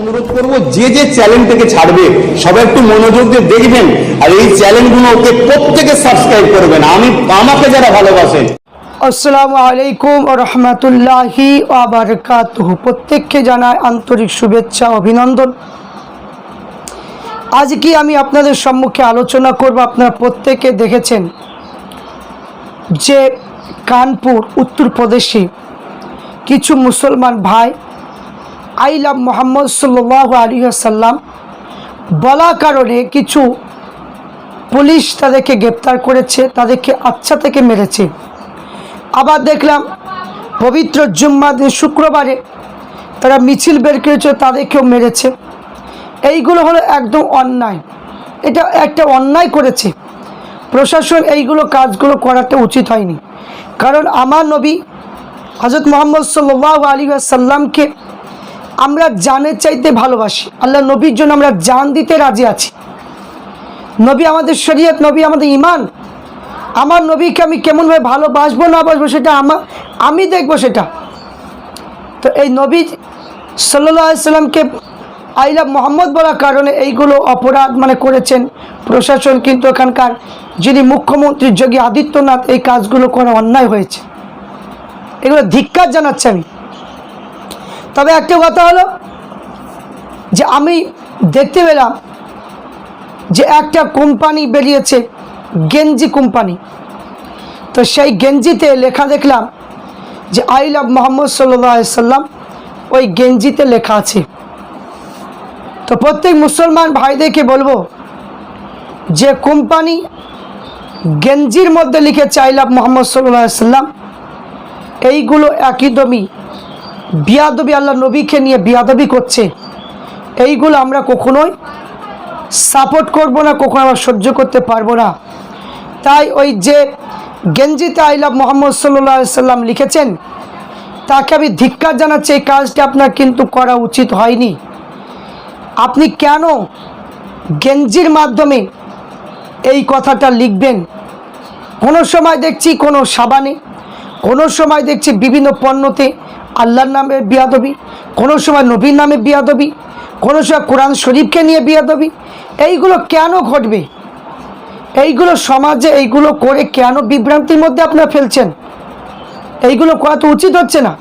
অনুরোধ করব, যে যে চ্যানেলটাকে ছাড়বে, সবাই একটু মনোযোগ দিয়ে দেখবেন, আর এই চ্যানেলগুলোকে প্রত্যেকে সাবস্ক্রাইব করবেন। আমি, আমাকে যারা ভালোবাসেন আসসালামু আলাইকুম রহমতুল্লাহি আবরকাতুহ প্রত্যেককে জানায় আন্তরিক শুভেচ্ছা, অভিনন্দন। আজ কি আমি আপনাদের সম্মুখে আলোচনা করব, আপনারা প্রত্যেকে দেখেছেন যে কানপুর, উত্তরপ্রদেশে কিছু মুসলমান ভাই আইলাম মোহাম্মদ সাল্লাহ আলী সাল্লাম বলা কারণে কিছু পুলিশ তাদেরকে গ্রেপ্তার করেছে, তাদেরকে আচ্ছা থেকে মেরেছে। আবার দেখলাম পবিত্র জুম্মা শুক্রবারে তারা মিছিল বের করেছে, তাদেরকেও মেরেছে। এইগুলো হলো একদম অন্যায়। এটা একটা অন্যায় করেছে। প্রশাসন এইগুলো কাজগুলো করাতে উচিত হয়নি। কারণ আমার নবী হজরত মোহাম্মদ সাল্লাহ আলী সাল্লামকে আমরা জানের চাইতে ভালোবাসি। আল্লাহ নবীর জন্য আমরা জান দিতে রাজি আছি। নবী আমাদের শরীয়ত, নবী আমাদের ইমান আমার নবীকে আমি কেমনভাবে ভালোবাসবো, না বাসবো সেটা আমার আমি দেখব সেটা। তো এই নবী সাল্লাহ সাল্লামকে আইলা মোহাম্মদ বলার কারণে এইগুলো অপরাধ মানে করেছেন প্রশাসন, কিন্তু এখানকার যিনি মুখ্যমন্ত্রী যোগী আদিত্যনাথ এই কাজগুলো করা অন্যায় হয়েছে। এগুলো ধিক্কার জানাচ্ছি আমি। তবে একটা কথা হলো যে আমি দেখতে পেলাম যে একটা কোম্পানি বেরিয়েছে, গেঞ্জি কোম্পানি। তো সেই গেঞ্জিতে লেখা দেখলাম যে আই লাভ মোহাম্মদ সাল্লাম, ওই গেঞ্জিতে লেখা আছে। তো প্রত্যেক মুসলমান ভাইদেরকে বলব যে কোম্পানি গেঞ্জির মধ্যে লিখেছে আই লাভ মোহাম্মদ সাল্লাম, এইগুলো একদমই বিয়াদবি আল্লাহ নবীকে নিয়ে বিয়াদবি করছে। এইগুলো আমরা কখনোই সাপোর্ট করব না কখনো আমরা সহ্য করতে পারব না। তাই ওই যে গেঞ্জিতে আই লাভ মোহাম্মদ সাল্লাহ সাল্লাম লিখেছেন, তাকে আমি ধিক্কার জানাচ্ছি, এই কাজটি আপনার কিন্তু করা উচিত হয়নি। আপনি কেন গেঞ্জির মাধ্যমে এই কথাটা লিখবেন? কোনো সময় দেখছি কোনো সাবানে, কোনো সময় দেখছি বিভিন্ন পণ্যতে আল্লাহর নামে বিয়াদবি, কোনো সময় নবীর নামে বিয়াদবি, কোনো সময় কোরআন শরীফকে নিয়ে বিয়াদবি, এইগুলো কেন ঘটবে? এইগুলো সমাজে এইগুলো করে কেন বিভ্রান্তির মধ্যে আপনারা ফেলছেন? এইগুলো করা তো উচিত হচ্ছে না।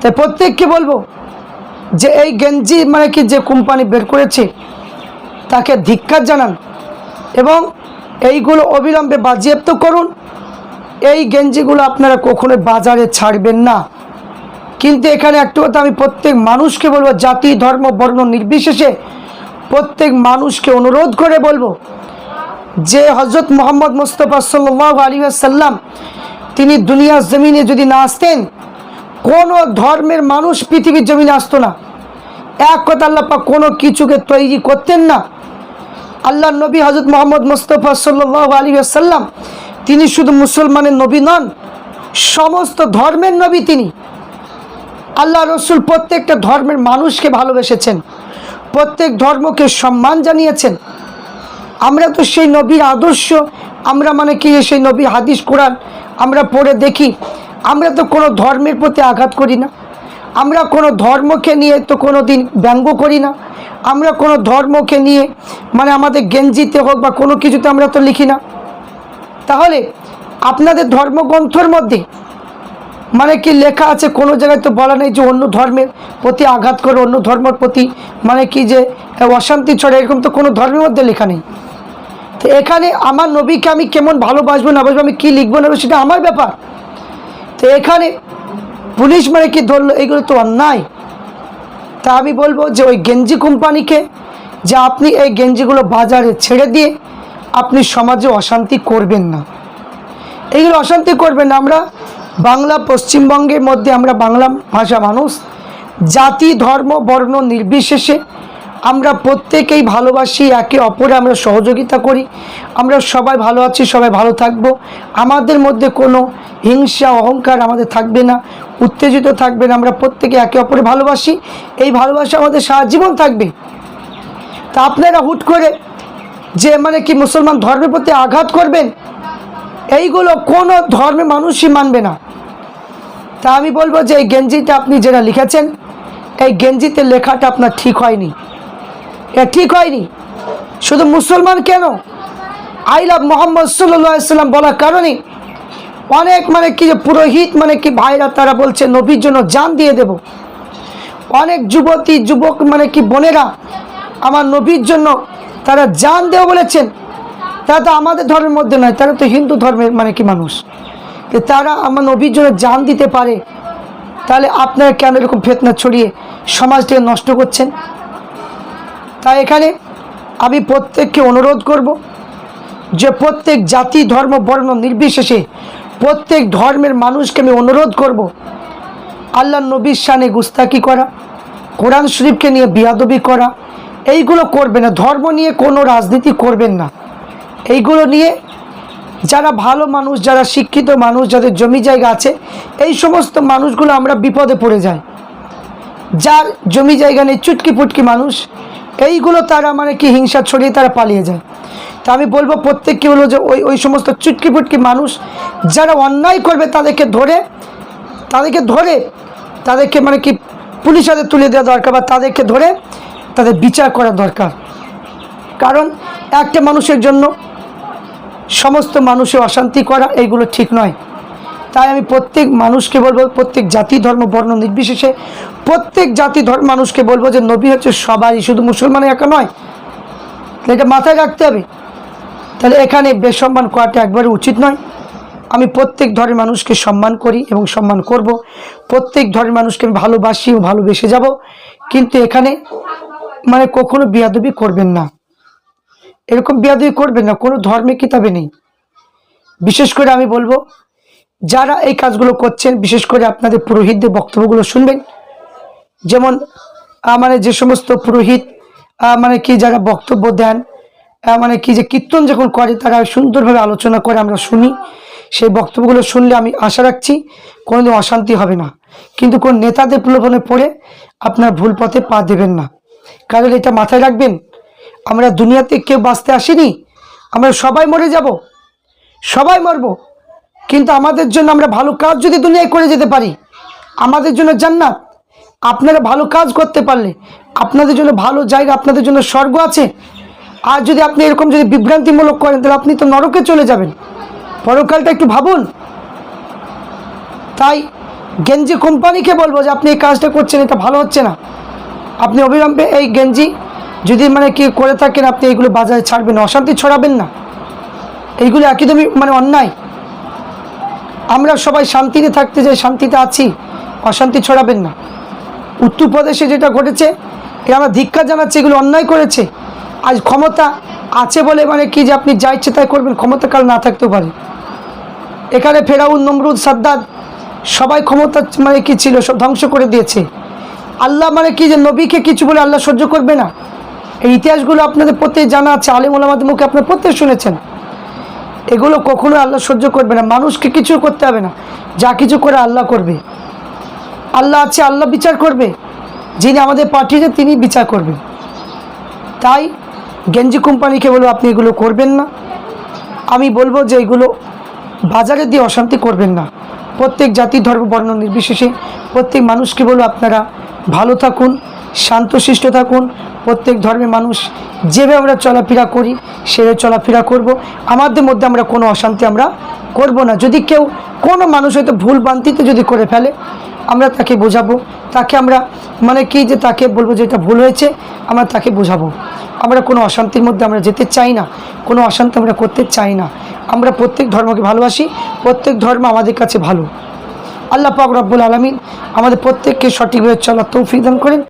তাই প্রত্যেককে বলব যে এই গেঞ্জি মানে কি যে কোম্পানি বের করেছে, তাকে ধিক্কার জানান এবং এইগুলো অবিলম্বে বাজেয়াপ্ত করুন। এই গেঞ্জিগুলো আপনারা কখনো বাজারে ছাড়বেন না। কিন্তু এখানে একটা কথা আমি প্রত্যেক মানুষকে বলব, জাতি, ধর্ম, বর্ণ নির্বিশেষে প্রত্যেক মানুষকে অনুরোধ করে বলব যে হজরত মোহাম্মদ মুস্তফা সাল্লাহ আলী সাল্লাম তিনি দুনিয়ার জমিনে যদি না আসতেন, কোনো ধর্মের মানুষ পৃথিবীর জমিনে আসতো না। এক কথা আল্লাপা কোনো কিছুকে তৈরি করতেন না। আল্লাহ নবী হজরত মোহাম্মদ মুস্তফা সাল্লাহ আলী সাল্লাম তিনি শুধু মুসলমানের নবী নন, সমস্ত ধর্মের নবী তিনি। আল্লাহ রসুল প্রত্যেকটা ধর্মের মানুষকে ভালোবেসেছেন। প্রত্যেক ধর্মকে সম্মান জানিয়েছেন। আমরা তো সেই নবীর আদর্শ, আমরা মানে কি সেই নবী হাদিস কোরআন আমরা পড়ে দেখি। আমরা তো কোনো ধর্মের প্রতি আঘাত করি না। আমরা কোনো ধর্মকে নিয়ে তো কোনো দিন ব্যঙ্গ করি না। আমরা কোনো ধর্মকে নিয়ে মানে আমাদের গেঞ্জিতে হোক বা কোনো কিছুতে আমরা তো লিখি না। তাহলে আপনাদের ধর্মগ্রন্থর মধ্যে মানে কি লেখা আছে? কোনো জায়গায় তো বলা নেই যে অন্য ধর্মের প্রতি আঘাত করে, অন্য ধর্মের প্রতি মানে কি যে অশান্তি ছড়ে এরকম তো কোনো ধর্মের মধ্যে লেখা নেই। তো এখানে আমার নবীকে আমি কেমন ভালোবাসবো, না বাসবো আমি কী লিখব না সেটা আমার ব্যাপার। তো এখানে পুলিশ মানে কি ধরলো, এগুলো তো অন্যায়। তা আমি বলব যে ওই গেঞ্জি কোম্পানিকে, যে আপনি এই গেঞ্জিগুলো বাজারে ছেড়ে দিয়ে আপনি সমাজে অশান্তি করবেন না। এইগুলো অশান্তি করবেন আমরা বাংলা পশ্চিমবঙ্গের মধ্যে আমরা বাংলা ভাষা মানুষ। জাতি, ধর্ম, বর্ণ নির্বিশেষে আমরা প্রত্যেকেই ভালোবাসি, একে অপরে আমরা সহযোগিতা করি। আমরা সবাই ভালো আছি, সবাই ভালো থাকব। আমাদের মধ্যে কোনো হিংসা, অহংকার আমাদের থাকবে না, উত্তেজিত থাকবে না। আমরা প্রত্যেকে একে অপরে ভালোবাসি। এই ভালোবাসা আমাদের সারা জীবন থাকবে। তা আপনারা হুট করে যে মানে কি মুসলমান ধর্মের প্রতি আঘাত করবেন এইগুলো কোনো ধর্মে মানুষই মানবে না। তা আমি বলব যে এই গেঞ্জিটা আপনি যেটা লিখেছেন, এই গেঞ্জিতে লেখাটা আপনার ঠিক হয়নি। এটা ঠিক হয়নি। শুধু মুসলমান কেন? আই লাভ মোহাম্মদ সাল্লাম বলার কারণে অনেক মানে কি যে পুরোহিত মানে কি ভাইরা তারা বলছে, নবীর জন্য জান দিয়ে দেব। অনেক যুবতী, যুবক মানে কি বোনেরা আমার নবীর জন্য তারা জান দেও বলেছেন। তারা তো আমাদের ধর্মের মধ্যে নয়, তারা তো হিন্দু ধর্মের মানে কি মানুষ? তারা আমার নবীর জন্য জান দিতে পারে, তাহলে আপনারা কেন এরকম ফেতনা ছড়িয়ে সমাজটাকে নষ্ট করছেন? তাই এখানে আমি প্রত্যেককে অনুরোধ করব যে প্রত্যেক জাতি, ধর্ম, বর্ণ নির্বিশেষে প্রত্যেক ধর্মের মানুষকে আমি অনুরোধ করব আল্লাহ নবীর শানে গুস্তাকি করা, কোরআন শরীফকে নিয়ে বিয়াদবি করা, এইগুলো করবে না। ধর্ম নিয়ে কোনো রাজনীতি করবেন না। এইগুলো নিয়ে যারা ভালো মানুষ, যারা শিক্ষিত মানুষ, যাদের জমি জায়গা আছে, এই সমস্ত মানুষগুলো আমরা বিপদে পড়ে যাই। যার জমি জায়গা নেই, চুটকি পুটকি মানুষ, এইগুলো তারা মানে কি হিংসা ছড়িয়ে তারা পালিয়ে যায়। তা আমি বলব প্রত্যেককে হলো যে ওই ওই সমস্ত চুটকি পুটকি মানুষ, যারা অন্যায় করবে তাদেরকে ধরে তাদেরকে ধরে, তাদেরকে মানে কি পুলিশ হাতে তুলে দেওয়া দরকার বা তাদেরকে ধরে তাদের বিচার করা দরকার। কারণ একটা মানুষের জন্য সমস্ত মানুষের অশান্তি করা এইগুলো ঠিক নয়। তাই আমি প্রত্যেক মানুষকে বলব, প্রত্যেক জাতি, ধর্ম, বর্ণ নির্বিশেষে প্রত্যেক জাতি, ধর্ম, মানুষকে বলব যে নবী হচ্ছে সবারই শুধু মুসলমান একা নয়। এটা মাথায় রাখতে হবে। তাহলে এখানে বেসম্মান করাটা একবারে উচিত নয়। আমি প্রত্যেক ধর্মের মানুষকে সম্মান করি এবং সম্মান করব। প্রত্যেক ধর্মের মানুষকে আমি ভালোবাসি ও ভালোবেসে যাব। কিন্তু এখানে মানে কখনো বিয়াদবি করবেন না। এরকম বিয়াদবি করবেন না, কোনো ধর্মে কিতাবে নেই। বিশেষ করে আমি বলব, যারা এই কাজগুলো করছেন, বিশেষ করে আপনাদের পুরোহিতদের বক্তব্যগুলো শুনবেন, যেমন মানে যে সমস্ত পুরোহিত মানে কি যারা বক্তব্য দেন মানে কি যে কীর্তন যখন করে, তারা সুন্দরভাবে আলোচনা করে আমরা শুনি। সেই বক্তব্যগুলো শুনলে আমি আশা রাখছি, কোনোদিন অশান্তি হবে না। কিন্তু কোন নেতাদের প্রলোভনে পড়ে, আপনার ভুল পথে পা দেবেন না। কারণ এটা মাথায় রাখবেন? আমরা দুনিয়াতে কেউ বাঁচতে আসিনি, আমরা সবাই মরে যাব, সবাই মরবো। কিন্তু আমাদের জন্য আমরা ভালো কাজ যদি দুনিয়ায় করে যেতে পারি, আমাদের জন্য জান্নাত। আপনারা ভালো কাজ করতে পারলে, আপনাদের জন্য ভালো জায়গা, আপনাদের জন্য স্বর্গ আছে। আর যদি আপনি এরকম যদি বিভ্রান্তিমূলক করেন, তাহলে আপনি তো নরকে চলে যাবেন। পরকালটা একটু ভাবুন। তাই গেঞ্জি কোম্পানিকে বলব যে, আপনি এই কাজটা করছেন, এটা ভালো হচ্ছে না। আপনি অবিলম্বে এই গেঞ্জি যদি মানে কি করে থাকেন, আপনি এইগুলো বাজারে ছাড়বেন অশান্তি ছড়াবেন না। এইগুলো একদমই মানে অন্যায়। আমরা সবাই শান্তিতে থাকতে চাই, শান্তিতে আছি, অশান্তি ছড়াবেন না। উত্তরপ্রদেশে যেটা ঘটেছে এ আমরা ধিক্কার জানাচ্ছি, এগুলো অন্যায় করেছে। আজ ক্ষমতা আছে বলে মানে কি যে আপনি যা ইচ্ছে তাই করবেন, ক্ষমতা কাল না থাকতেও পারে। এখানে ফেরাউন, নমরুদ, সাদ্দাদ, সবাই ক্ষমতা মানে কি ছিল, সব ধ্বংস করে দিয়েছে। আল্লাহ মানে কি যে নবীকে কিছু বলে আল্লাহ সহ্য করবে না। এই ইতিহাসগুলো আপনাদের প্রত্যেক জানা আছে, আলিম ওলামাদের মুখে আপনার প্রত্যেক শুনেছেন। এগুলো কখনো আল্লাহ সহ্য করবে না, মানুষকে কিছু করতে হবে না, যা কিছু করে আল্লাহ করবে। আল্লাহ আছে, আল্লাহ বিচার করবে, যিনি আমাদের পাঠিয়েছে তিনি বিচার করবেন। তাই গেঞ্জি কোম্পানিকে বলব, আপনি এগুলো করবেন না। আমি বলব যে এগুলো বাজারে দিয়ে অশান্তি করবেন না। প্রত্যেক জাতি, ধর্ম, বর্ণ নির্বিশেষে প্রত্যেক মানুষকে বলব, আপনারা ভালো থাকুন। শান্তশিষ্ট থাকুন। প্রত্যেক ধর্মের মানুষ যেভাবে আমরা চলাফেরা করি, সেভাবে চলাফেরা করব। আমাদের মধ্যে আমরা কোনো অশান্তি আমরা করব না। যদি কেউ কোনো মানুষ হয়তো ভুল বান্তিতে যদি করে ফেলে, আমরা তাকে বোঝাবো। তাকে আমরা মানে কি যে তাকে বলব যে এটা ভুল হয়েছে, আমরা তাকে বোঝাবো। আমরা কোনো অশান্তির মধ্যে আমরা যেতে চাই না। কোনো অশান্তি আমরা করতে চাই না। আমরা প্রত্যেক ধর্মকে ভালোবাসি, প্রত্যেক ধর্ম আমাদের কাছে ভালো। আল্লাহ পাক রব্বুল আলমিন আমাদের প্রত্যেককে সঠিকভাবে চলার তৌফিক দান করেন।